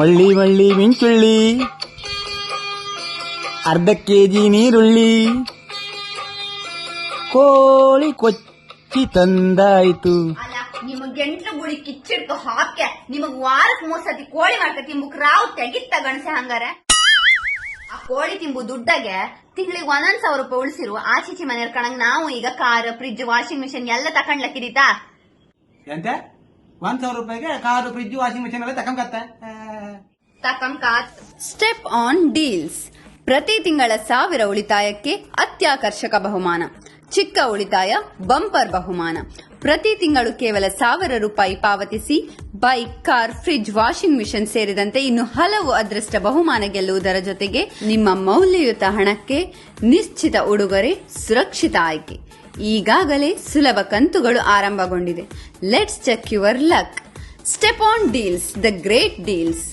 ಮಳ್ಳಿ ಮಳ್ಳಿ ಮಿಂಚುಳ್ಳಿ. ಅರ್ಧ ಕೆಜಿ ನೀರುಳ್ಳಿ. ಕೋಳಿ ಕೊಚ್ಚಿ ತಂದಾಯ್ತು. ಅಲ್ಲ ನಿಮಗ್ ಗಂಟ್ಲು ಗುಳಿ ಕಿಚ್ಚಿಡ್ತು ಹಾಕ್ಯ. ನಿಮಗ್ ವಾರಕ್ಕೆ ಮೂರ್ ಸತಿ ಕೋಳಿ ಮಾಡ್ಕ ತಿಂಬುಕ್ ರಾವ್ ತೆಗಿತ್ತ ಗಣಸೆ ಹಂಗಾರೆ. ಆ ಕೋಳಿ ತಿಂಬು ದುಡ್ಡಗೆ ತಿಂಗಳಿಗೆ ಒಂದೊಂದ್ ಸಾವಿರ ರೂಪಾಯಿ ಉಳಿಸಿರು. ಆಚೀಚಿ ಮನೆ ಕಣಂಗ್ ನಾವು ಈಗ ಕಾರ್ ಫ್ರಿಜ್ ವಾಷಿಂಗ್ ಮಿಷಿನ್ ಎಲ್ಲ ತಕೊಂಡ್ಲಕ್ಕಿದೀತಾ ಎಂತೆ? ಒಂದ್ ಸಾವಿರ ರೂಪಾಯಿಗೆ ಕಾರು ಫ್ರಿಜ್ ವಾಷಿಂಗ್ ಮಿಷಿನ್ ಎಲ್ಲ ತಕೊಂಬತ್ತೆ ಸ್ಟೆಪ್ ಆನ್ ಡೀಲ್ಸ್ ಪ್ರತಿ ತಿಂಗಳ ಸಾವಿರ ಉಳಿತಾಯಕ್ಕೆ ಅತ್ಯಾಕರ್ಷಕ ಬಹುಮಾನ. ಚಿಕ್ಕ ಉಳಿತಾಯ, ಬಂಪರ್ ಬಹುಮಾನ. ಪ್ರತಿ ತಿಂಗಳು ಕೇವಲ ಸಾವಿರ ರೂಪಾಯಿ ಪಾವತಿಸಿ bike, car, fridge, washing machine ಸೇರಿದಂತೆ ಇನ್ನು ಹಲವು ಅದೃಷ್ಟ ಬಹುಮಾನ ಗೆಲ್ಲುವುದರ ಜೊತೆಗೆ ನಿಮ್ಮ ಮೌಲ್ಯಯುತ ಹಣಕ್ಕೆ ನಿಶ್ಚಿತ ಉಡುಗೊರೆ, ಸುರಕ್ಷಿತ ಆಯ್ಕೆ. ಈಗಾಗಲೇ ಸುಲಭ ಕಂತುಗಳು ಆರಂಭಗೊಂಡಿದೆ. Let's check your luck step on deals the great deals